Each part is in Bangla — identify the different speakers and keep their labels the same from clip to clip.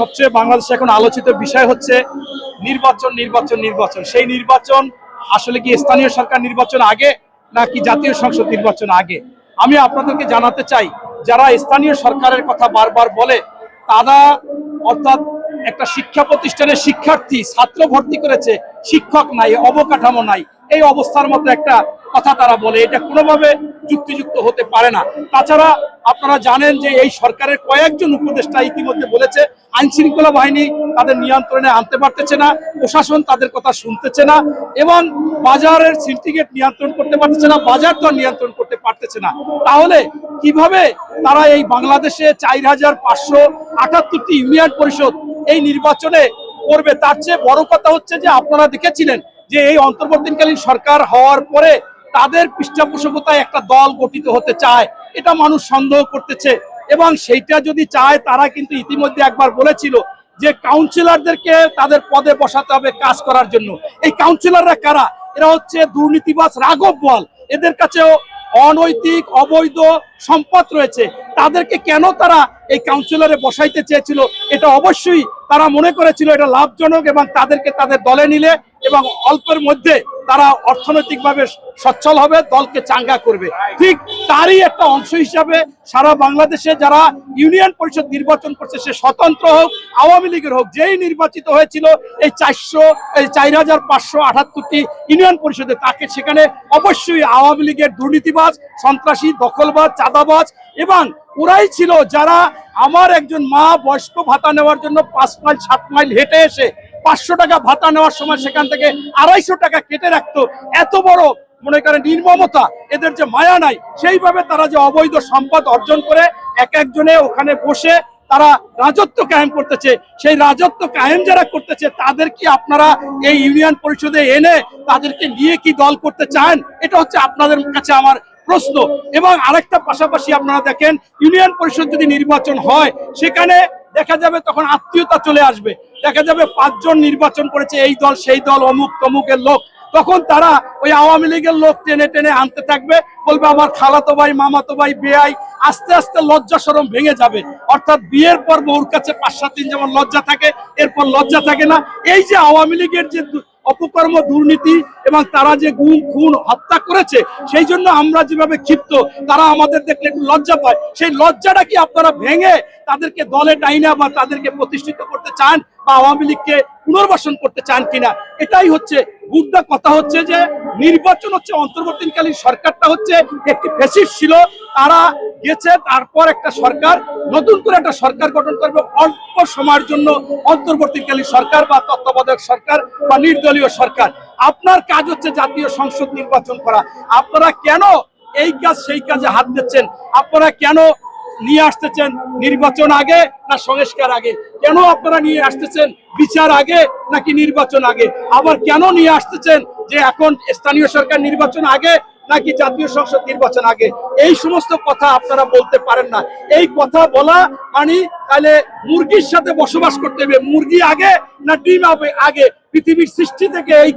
Speaker 1: সবচেয়ে বাংলাদেশে এখন আলোচিত বিষয় হচ্ছে নির্বাচন নির্বাচন নির্বাচন। সেই নির্বাচন আসলে কি স্থানীয় সরকার নির্বাচন আগে নাকি জাতীয় সংসদ নির্বাচন আগে? আমি আপনাদেরকে জানাতে চাই, যারা স্থানীয় সরকারের কথা বারবার বলে, তারা অর্থাৎ একটা শিক্ষা প্রতিষ্ঠানের শিক্ষার্থী, ছাত্র ভর্তি করেছে, শিক্ষক নাই, অবকাঠামো নাই, এই অবস্থার মতো একটা কথা তারা বলে, এটা কোনোভাবে যুক্তিযুক্ত হতে পারে না। তাছাড়া আপনারা জানেন যে এই সরকারের কয়েকজন উপদেষ্টা ইতিমধ্যে বলেছে আইন শৃঙ্খলা বাহিনী তাদের নিয়ন্ত্রণে আনতে পারতেছে না, প্রশাসন তাদের কথা শুনতেছে না, এবং বাজারের সিন্ডিকেট নিয়ন্ত্রণ করতে পারতেছে না, বাজার দর নিয়ন্ত্রণ করতে পারতেছে না। তাহলে কীভাবে তারা এই বাংলাদেশে চার হাজার পাঁচশো আটাত্তরটি ইউনিয়ন পরিষদ এই নির্বাচনে করবে? তার চেয়ে বড় কথা হচ্ছে যে আপনারা দেখেছিলেন যে এই অন্তর্বর্তীকালীন সরকার হওয়ার পরে তাদের পৃষ্ঠপোষকতায় একটা দল গঠিত হতে চায়, এটা মানুষ সন্দেহ করতেছে। এবং সেইটা যদি চায়, তারা কিন্তু ইতিমধ্যে একবার বলেছিল যে কাউন্সিলরদেরকে তাদের পদে বসাতে হবে কাজ করার জন্য। এই কাউন্সিলররা কারা? এরা হচ্ছে দুর্নীতিবাজ রাঘব বল। এদের কাছেও অনৈতিক, অবৈধ সম্পদ রয়েছে। তাদেরকে কেন তারা এই কাউন্সিলরে বসাইতে চেয়েছিল? এটা অবশ্যই তারা মনে করেছিল এটা লাভজনক এবং তাদেরকে তাদের দলে নিলে এবং অল্পের মধ্যে তারা অর্থনৈতিকভাবে সচ্ছল হবে, দলকে চাঙ্গা করবে। ঠিক তারই একটা অংশ হিসাবে সারা বাংলাদেশে যারা ইউনিয়ন পরিষদ নির্বাচন করছে, সে স্বতন্ত্র হোক, আওয়ামী লীগের হোক, যেই নির্বাচিত হয়েছিল, এই চারশো, এই চার হাজার পাঁচশো আটাত্তরটি ইউনিয়ন পরিষদে, তাকে সেখানে অবশ্যই আওয়ামী লীগের দুর্নীতিবাজ, সন্ত্রাসী, দখলবাজ, চাঁদাবাজ এবং ওরাই ছিল যারা আমার একজন মা বয়স্ক ভাতা নেওয়ার জন্য পাঁচ মাইল, সাত মাইল হেঁটে এসে পাঁচশো টাকা ভাতা নেওয়ার সময় সেখান থেকে আড়াইশো টাকা কেটে রাখতো। এত বড়, মনে করেন, নির্মমতা, এদের যে মায়া নাই, সেইভাবে তারা যে অবৈধ সম্পদ অর্জন করে এক একজনে ওখানে বসে তারা রাজত্ব কায়েম করতেছে। সেই রাজত্ব কায়েম যারা করতেছে, তাদের কি আপনারা এই ইউনিয়ন পরিষদে এনে তাদেরকে নিয়ে কি দল করতে চান? এটা হচ্ছে আপনাদের কাছে আমার প্রশ্ন। এবং আরেকটা পাশাপাশি আপনারা দেখেন, ইউনিয়ন পরিষদ যদি নির্বাচন হয়, সেখানে দেখা যাবে তখন আত্মীয়তা চলে আসবে। দেখা যাবে পাঁচজন নির্বাচন করেছে, এই দল, সেই দল, অমুক তমুকের লোক। তখন তারা ওই আওয়ামী লীগের লোক টেনে টেনে আনতে থাকবে, বলবে আমার খালাতো ভাই, মামাতো ভাই, বেআই, আস্তে আস্তে লজ্জা সরম ভেঙে যাবে। অর্থাৎ বিয়ের পর বউর কাছে পাঁচ সাত দিন যেমন লজ্জা থাকে, এরপর লজ্জা থাকে না। এই যে আওয়ামী লীগের যে অপকর্ম, দুর্নীতি এবং তারা যে গুম, খুন, হত্যা করেছে, সেই জন্য আমরা যেভাবে ক্ষিপ্ত, তারা আমাদের দেখলে একটু লজ্জা পায়। সেই লজ্জাটা কি আপনারা ভেঙে তাদেরকে দলে টাইনা বা তাদেরকে প্রতিষ্ঠিত করতে চান? বা আওয়ামী লীগকে পুনর্বাসন করতে চান কিনা, এটাই হচ্ছে বুদ্ধা কথা হচ্ছে যে নির্বাচন হচ্ছে অন্তর্বর্তীকালীন সরকারটা হচ্ছে একটি ফেসিস ছিল, তারা গেছে, তারপর একটা সরকার, নতুন করে একটা সরকার গঠন করবে অল্প সময়ের জন্য অন্তর্বর্তীকালীন সরকার বা তত্ত্বাবধায়ক সরকার বা নির্দলীয় সরকার। আপনার কাজ হচ্ছে জাতীয় সংসদ নির্বাচন করা। আপনারা কেন এই কাজ, সেই কাজে হাত দিচ্ছেন? আপনারা কেন নিয়ে আসতেছেন নির্বাচন আগে না সংস্কার আগে? কেন আপনারা নিয়ে আসতেছেন বিচার আগে নাকি নির্বাচন আগে? আবার কেন নিয়ে আসতেছেন যে এখন স্থানীয় সরকার নির্বাচন আগে নাকি জাতীয় সংসদ নির্বাচন আগে? এই সমস্ত কথা আপনারা বলতে পারেন না। এই কথা বলা মানে তাহলে মুরগির সাথে বসবাস করতে হবে। মুরগি আগে না ডিম আবে আগে? পৃথিবীর সৃষ্টি থেকে এই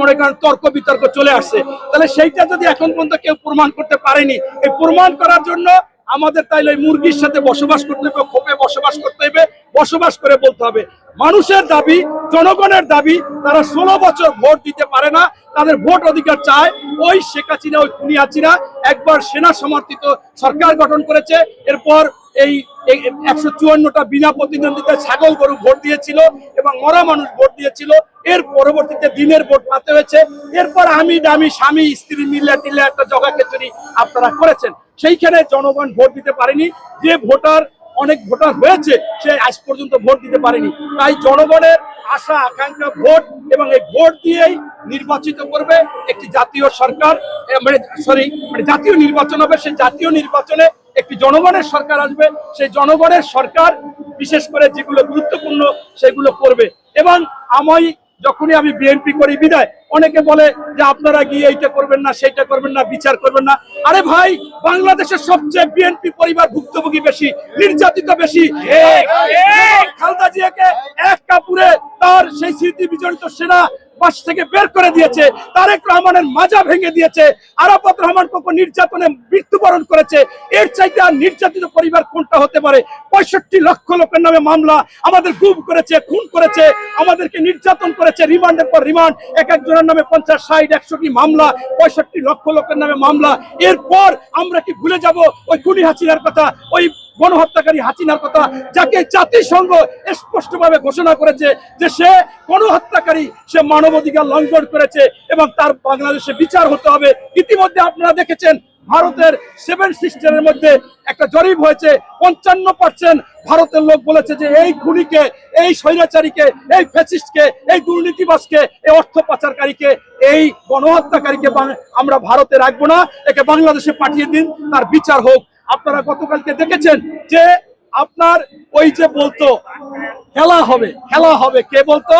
Speaker 1: মনে করেন তর্ক বিতর্ক চলে আসছে। তাহলে সেইটা যদি এখন পর্যন্ত কেউ প্রমাণ করতে পারেনি, এই প্রমাণ করার জন্য আমাদের তাইলে মুরগির সাথে বসবাস করতে হবে, ক্ষোভে বসবাস করতে হবে, বসবাস করে বলতে হবে। মানুষের দাবি, জনগণের দাবি, তারা ষোলো বছর ভোট দিতে পারে না, তাদের ভোট অধিকার চায় ওই শেখ হাসিনা, ওই খুনি হাসিনা। একবার সেনা সমর্থিত সরকার গঠন করেছে, এরপর এই একশো চুয়ান্নটা বিনা প্রতিদ্বন্দ্বিতায় ছাগল গরু ভোট দিয়েছিল এবং মরা মানুষ ভোট দিয়েছিল। এর পরবর্তীতে দিনের ভোট পাতে হয়েছে। এরপর আমি দামি স্বামী, স্ত্রী মিলে টিলে একটা জগা খেচুরি আপনারা করেছেন। সেইখানে জনগণ ভোট দিতে পারেনি। যে ভোটার, অনেক ভোটার হয়েছে, সে আজ পর্যন্ত ভোট দিতে পারেনি। তাই জনগণের আশা, আকাঙ্ক্ষা ভোট এবং এই ভোট দিয়েই নির্বাচিত করবে একটি জাতীয় সরকার মানে সরি মানে জাতীয় নির্বাচন হবে। সেই জাতীয় নির্বাচনে একটি জনগণের সরকার আসবে সেই জনগণের সরকার বিশেষ করে যেগুলো গুরুত্বপূর্ণ সেগুলো করবে। এবং আমি যখনই আমি বিএনপি করি বিদায় অনেকে বলে যে আপনারা গিয়ে এইটা করবেন না সেইটা করবেন না বিচার করবেন না। আরে ভাই বাংলাদেশের সবচেয়ে বিএনপি পরিবার ভুক্তভোগী বেশি নির্যাতিত বেশি। খালদা জিয়াকে এক কাপুরে তার সেই স্মৃতি বিজড়িত সেনা বাস থেকে বের করে দিয়েছে। তারেক রহমানের মাজা ভেঙে দিয়েছে। আরাফাত রহমান কখন নির্যাতনে মৃত্যুবরণ করেছে? এর চাইতে আর নির্যাতিত পরিবার কোনটা হতে পারে? পঁয়ষট্টি লক্ষ লোকের নামে মামলা আমাদের গুম করেছে, খুন করেছে, আমাদেরকে নির্যাতন করেছে, রিমান্ডের পর রিমান্ড। এক একজনের নামে পঞ্চাশ, ষাট একশোটি মামলা, পঁয়ষট্টি লক্ষ লোকের নামে মামলা। এরপর আমরা কি ভুলে যাব? ওই খুনি হাসিনার কথা, ওই গণহত্যাকারী হাসিনার কথা যাকে জাতিসংঘ স্পষ্টভাবে ঘোষণা করেছে যে সে গণহত্যাকারী, সে মানবাধিকার লঙ্ঘন করেছে এবং তার বাংলাদেশে বিচার হতে হবে। ইতিমধ্যে আপনারা দেখেছেন ভারতের সেভেন সিস্টারের মধ্যে একটা জরিপ হয়েছে। পঞ্চান্ন পার্সেন্ট ভারতের লোক বলেছে যে এই খুনিকে, এই স্বৈরাচারীকে, এই ফ্যাসিস্টকে এই দুর্নীতিবাসকে এই অর্থ পাচারকারীকে, এই গণহত্যাকারীকে আমরা ভারতে রাখব না। একে বাংলাদেশে পাঠিয়ে দিন, তার বিচার হোক। আপনারা গতকালকে দেখেছেন যে আপনার ওই যে বলতো, খেলা হবে খেলা হবে, কে বলতো?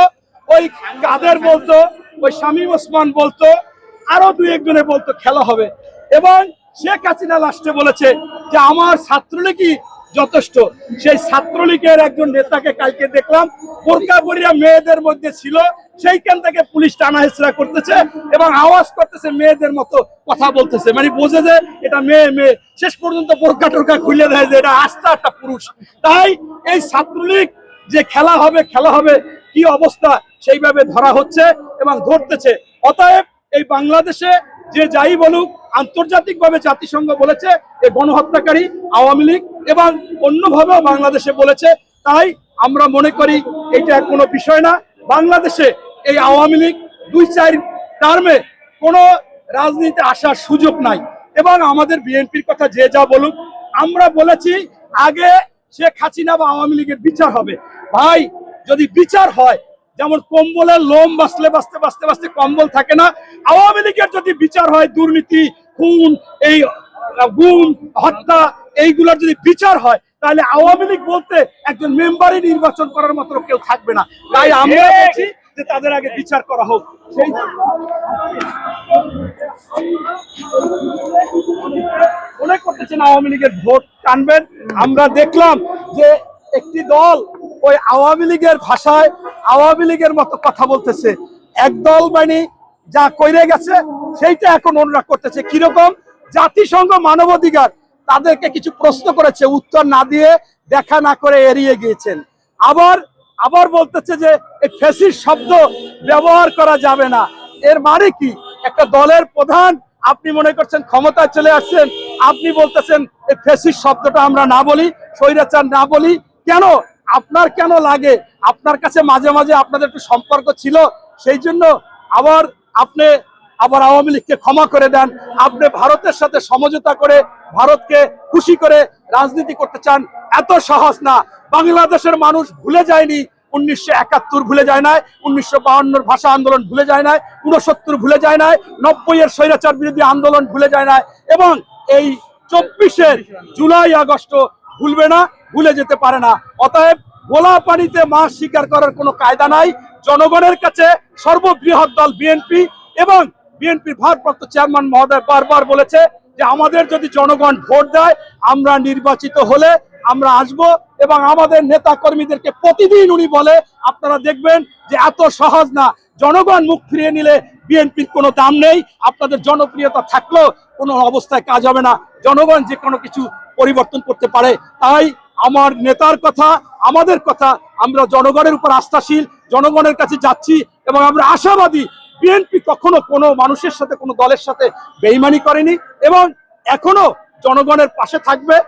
Speaker 1: ওই কাদের বলতো? ওই শামীম ওসমান বলতো, আরও দুই একজনে বলতো খেলা হবে। এবং শেখ হাসিনা লাস্টে বলেছে যে আমার ছাত্রলীগই যথেষ্ট। সেই ছাত্রলীগের একজন নেতাকে কালকে দেখলাম, বোরকা পরিয়া মেয়েদের মধ্যে ছিল। সেইখান থেকে পুলিশ টানা হেসরা করতেছে এবং আওয়াজ করতেছে, মেয়েদের মতো কথা বলতেছে। মানে বোঝে যে এটা মেয়ে মেয়ে। শেষ পর্যন্ত বোরকা টোরকা খুলে দেয় যে এটা আস্থা একটা পুরুষ। তাই এই ছাত্রলীগ যে খেলা হবে খেলা হবে, কি অবস্থা, সেইভাবে ধরা হচ্ছে এবং ধরতেছে। অতএব এই বাংলাদেশে যে যাই বলুক, আন্তর্জাতিকভাবে জাতিসংঘ বলেছে এই গণহত্যাকারী আওয়ামী লীগ এবং অন্যভাবেও বাংলাদেশে বলেছে। তাই আমরা মনে করি, এটা কোনো বিষয় না। বাংলাদেশে এই আওয়ামী লীগ দুই চার টার্মে কোনো রাজনীতিতে আসার সুযোগ নাই। এবং আমাদের বিএনপির কথা যে যা বলুক আমরা বলেছি আগে শেখ হাসিনা বা আওয়ামী লীগের বিচার হবে। ভাই যদি বিচার হয় যেমন কম্বলের লোম বাঁচলে বাঁচতে বাঁচতে বাঁচতে কম্বল থাকে না আওয়ামী লীগের যদি বিচার হয় দুর্নীতি খুন এই গুম হত্যা এইগুলোর যদি বিচার হয় তাহলে আওয়ামী লীগ বলতে একজন মেম্বারই নির্বাচন করার মতো কেউ থাকবে না। তাই আমরা বলছি যে তাদের আগে বিচার করা হোক। সেই মনে করতেছেন আওয়ামী লীগের ভোট টানবেন? আমরা দেখলাম যে একটি দল ওই আওয়ামী লীগের ভাষায় আওয়ামী লীগের মতো কথা বলতেছে। একদল মানে যা কইরে গেছে, সেইটা এখন অনুরাগ করতেছে। কীরকম? জাতিসংঘ মানবাধিকার তাদেরকে কিছু প্রশ্ন করেছে, উত্তর না দিয়ে দেখা না করে এড়িয়ে গিয়েছেন। আবার আবার বলতেছে যে এই ফেসির শব্দ ব্যবহার করা যাবে না। এর মানে কি? একটা দলের প্রধান, আপনি মনে করছেন ক্ষমতায় চলে আসছেন, আপনি বলতেছেন এই ফেসির শব্দটা আমরা না বলি, স্বৈরাচার না বলি। কেন? আপনার কেন লাগে? আপনার কাছে মাঝে মাঝে আপনাদের একটু সম্পর্ক ছিল, সেই জন্য আবার আপনি আবার আওয়ামী লীগকে ক্ষমা করে দেন। আপনি ভারতের সাথে সমঝোতা করে ভারতকে খুশি করে রাজনীতি করতে চান, এত সাহস না। বাংলাদেশের মানুষ ভুলে যায়নি, উনিশশো একাত্তর ভুলে যায় নাই, উনিশশো বাহান্নর ভাষা আন্দোলন ভুলে যায় নাই উনসত্তর ভুলে যায় নাই নব্বই এর স্বৈরাচার বিরোধী আন্দোলন ভুলে যায় নাই, এবং এই চব্বিশের জুলাই, আগস্ট ভুলবে না, ভুলে যেতে পারে না। অতএব গোলা পানিতে মাছ শিকার করার কোনো কায়দা নাই। জনগণের কাছে সর্ববৃহৎ দল বিএনপি এবং বিএনপির ভারপ্রাপ্ত চেয়ারম্যান মহোদয় বারবার বলেছে যে আমাদের যদি জনগণ ভোট দেয়, আমরা নির্বাচিত হলে আমরা আসব এবং আমাদের নেতা কর্মীদেরকে প্রতিদিন উনি বলে, আপনারা দেখবেন যে এত সহজ না। জনগণ মুখ ফিরিয়ে নিলে বিএনপির কোনো দাম নেই, আপনাদের জনপ্রিয়তা থাকলেও কোনো অবস্থায় কাজ হবে না। জনগণ যে কোনো কিছু পরিবর্তন করতে পারে। তাই আমার নেতার কথা, আমাদের কথা, আমরা জনগণের উপর আস্থাশীল, জনগণের কাছে যাচ্ছি এবং আমরা আশাবাদী বিএনপি কখনো কোনো মানুষের সাথে, কোনো দলের সাথে বেইমানি করেনি এবং এখনও জনগণের পাশে থাকবে,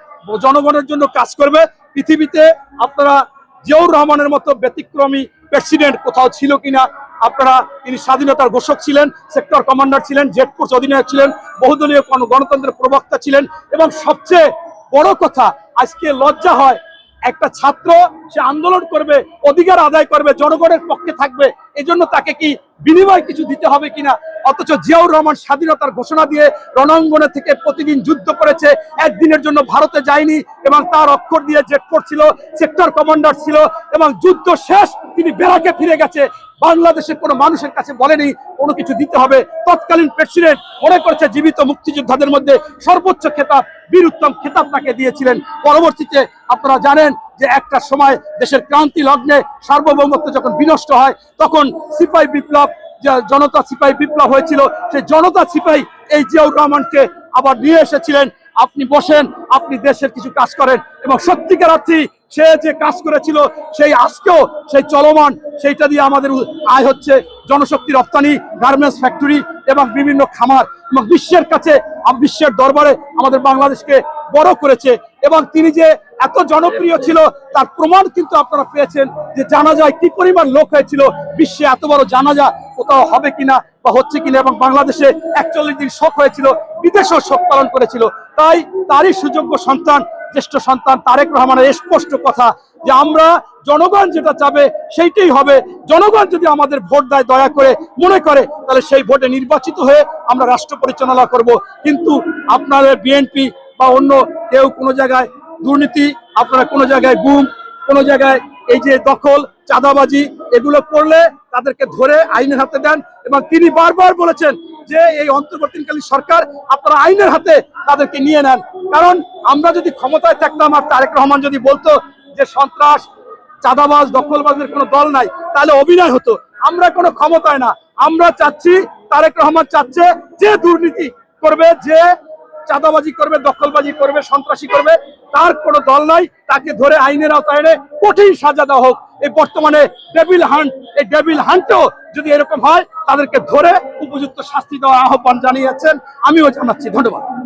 Speaker 1: জনগণের জন্য কাজ করবে। পৃথিবীতে আপনারা জিয়াউর রহমানের মতো ব্যতিক্রমী প্রেসিডেন্ট কোথাও ছিল কিনা, আপনারা, তিনি স্বাধীনতার ঘোষক ছিলেন, সেক্টর কমান্ডার ছিলেন জেট ফোর্স অধিনায়ক ছিলেন, বহুদলীয় গণ- গণতন্ত্রের প্রবক্তা ছিলেন এবং সবচেয়ে বড় কথা, আজকে লজ্জা হয় একটা ছাত্র সে আন্দোলন করবে, অধিকার আদায় করবে, জনগণের পক্ষে থাকবে, এজন্য তাকে কি বিনিময় কিছু দিতে হবে কিনা? অথচ জিয়াউর রহমান স্বাধীনতার ঘোষণা দিয়ে রণাঙ্গনে থেকে প্রতিদিন যুদ্ধ করেছে। একদিনের জন্য ভারতে যায়নি এবং তার অক্ষর দিয়ে জেট ছিল, সেক্টর কমান্ডার ছিল এবং যুদ্ধ শেষ, তিনি বেড়াকে ফিরে গেছে। বাংলাদেশের কোনো মানুষের কাছে বলেনি, কোনো কিছু দিতে হবে। তৎকালীন প্রেসিডেন্ট মনে করছে, জীবিত মুক্তিযোদ্ধাদের মধ্যে সর্বোচ্চ খেতাব বীর উত্তম খেতাব তাকে দিয়েছিলেন। পরবর্তীতে আপনারা জানেন যে একটা সময় দেশের ক্রান্তি লগ্নে সার্বভৌমত্ব যখন বিনষ্ট হয়, তখন সিপাই বিপ্লব জনতা সিপাহী বিপ্লব হয়েছিল সেই জনতা সিপাহী এই জিয়াউর রহমানকে আবার নিয়ে এসেছিলেন। আপনি বসেন, আপনি দেশের কিছু কাজ করেন এবং সত্যিকার অর্থে সে যে কাজ করেছিল, সেই আজকেও সেই চলমান, সেইটা দিয়ে আমাদের আয় হচ্ছে। জনশক্তি রপ্তানি, গার্মেন্টস ফ্যাক্টরি এবং বিভিন্ন খামার এবং বিশ্বের কাছে, বিশ্বের দরবারে আমাদের বাংলাদেশকে বড় করেছে এবং তিনি যে এত জনপ্রিয় ছিল, তার প্রমাণ কিন্তু আপনারা পেয়েছেন যে জানা যায় কি পরিমাণ লোক হয়েছিল, বিশ্বে এত বড় জানাজা কোথাও হবে কিনা বা হচ্ছে কিনা এবং বাংলাদেশে একচল্লিশ দিন শোক হয়েছিল, বিদেশেও শোক পালন করেছিল, তাই তারই সুযোগ্য সন্তান, জ্যেষ্ঠ সন্তান তারেক রহমানের স্পষ্ট কথা যে আমরা জনগণ যেটা চাবে সেইটাই হবে। জনগণ যদি আমাদের ভোট দেয় দয়া করে মনে করে, তাহলে সেই ভোটে নির্বাচিত হয়ে আমরা রাষ্ট্র পরিচালনা করব। কিন্তু আপনাদের বিএনপি বা অন্য কেউ কোনো জায়গায় দুর্নীতি, আপনারা কোনো জায়গায় গুম, কোনো জায়গায় এই যে দখল, চাঁদাবাজি, এগুলো করলে তাদেরকে ধরে আইনের হাতে দেন এবং তিনি বারবার বলেছেন যে এই অন্তর্বর্তীকালীন সরকার আপনারা আইনের হাতে তাদেরকে নিয়ে নেন। কারণ আমরা যদি ক্ষমতায় থাকতাম আর তারেক রহমান যদি বলতো যে সন্ত্রাস, চাঁদাবাজ দখলবাজের কোনো দল নাই, তাহলে অভিনয় হতো। আমরা কোনো ক্ষমতায় না। আমরা চাচ্ছি তারেক রহমান চাচ্ছে যে দুর্নীতি করবে, যে চাঁদাবাজি করবে, দখলবাজি করবে, সন্ত্রাসী করবে, তার কোনো দল নাই। তাকে ধরে আইনের আওতায় এনে কঠিন সাজা দেওয়া হোক। এই বর্তমানে ডেভিল হান্ট, এই ডেভিল হান্টও যদি এরকম হয়, তাদেরকে ধরে উপযুক্ত শাস্তি দেওয়ার আহ্বান জানিয়েছেন। আমিও জানাচ্ছি, ধন্যবাদ।